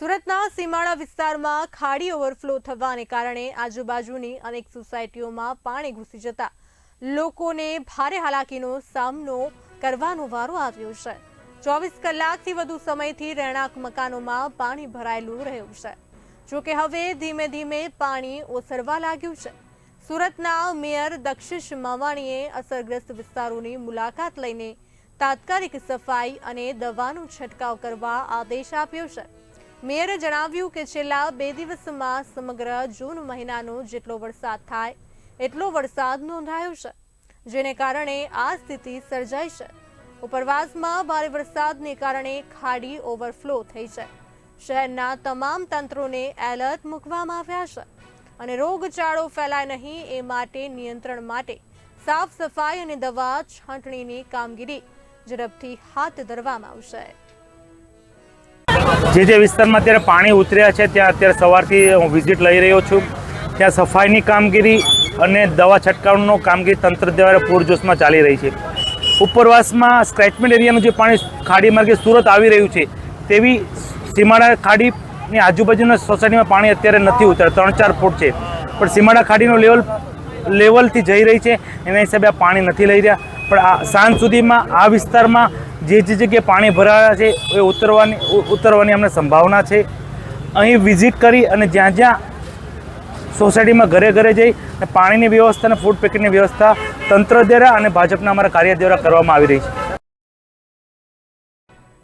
સુરતના સીમાડા વિસ્તારમાં ખાડી ઓવરફ્લો થવાને કારણે આજુબાજુની અનેક સોસાયટીઓમાં પાણી ઘૂસી જતા લોકોને ભારે હાલાકીનો સામનો કરવાનો વારો આવ્યો છે. ચોવીસ કલાકથી વધુ સમયથી રહેણાંક મકાનોમાં પાણી ભરાયેલું રહ્યું છે. જોકે હવે ધીમે ધીમે પાણી ઓસરવા લાગ્યું છે. સુરતના મેયર દક્ષિશ માવાણીએ અસરગ્રસ્ત વિસ્તારોની મુલાકાત લઈને તાત્કાલિક સફાઈ અને દવાનો છંટકાવ કરવા આદેશ આપ્યો છે. મેયરે જણાવ્યું કે છેલ્લા બે દિવસમાં સમગ્ર જૂન મહિનાનો જેટલો વરસાદ થાય, એટલો વરસાદ નોંધાયો છે, જેને કારણે આ સ્થિતિ સર્જાઈ છે. ઉપરવાસમાં ભારે વરસાદને કારણે ખાડી ઓવરફ્લો થઈ છે. શહેરના તમામ તંત્રોને એલર્ટ મૂકવામાં આવ્યા છે અને રોગચાળો ફેલાય નહીં એ માટે નિયંત્રણ માટે સાફ સફાઈ અને દવા છાંટણીની કામગીરી ઝડપથી હાથ ધરવામાં આવશે. જે જે વિસ્તારમાં અત્યારે પાણી ઉતર્યા છે, ત્યાં અત્યારે સવારથી હું વિઝિટ લઈ રહ્યો છું. ત્યાં સફાઈની કામગીરી અને દવા છંટકાવનો કામગીરી તંત્ર દ્વારા પૂરજોશમાં ચાલી રહી છે. ઉપરવાસમાં સ્ક્રેચમેન્ટ એરિયાનું જે પાણી ખાડી માર્ગે સુરત આવી રહ્યું છે, તેવી સીમાડા ખાડીની આજુબાજુના સોસાયટીમાં પાણી અત્યારે નથી ઉતર્યા. ત્રણ ચાર ફૂટ છે. પણ સીમાડા ખાડીનું લેવલ, લેવલથી જઈ રહી છે. એના હિસાબે આ પાણી નથી લઈ રહ્યા. પણ આ સાંજ સુધીમાં આ વિસ્તારમાં જે જે જગ્યાએ પાણી ભરાયા છે, એ ઉતરવાની ઉતરવાની અમને સંભાવના છે. અહીં વિઝિટ કરી અને જ્યાં જ્યાં સોસાયટીમાં ઘરે ઘરે જઈ પાણીની વ્યવસ્થા અને ફૂડ પેકેટની વ્યવસ્થા તંત્ર દ્વારા અને ભાજપના અમારા કાર્ય દ્વારા કરવામાં આવી રહી છે.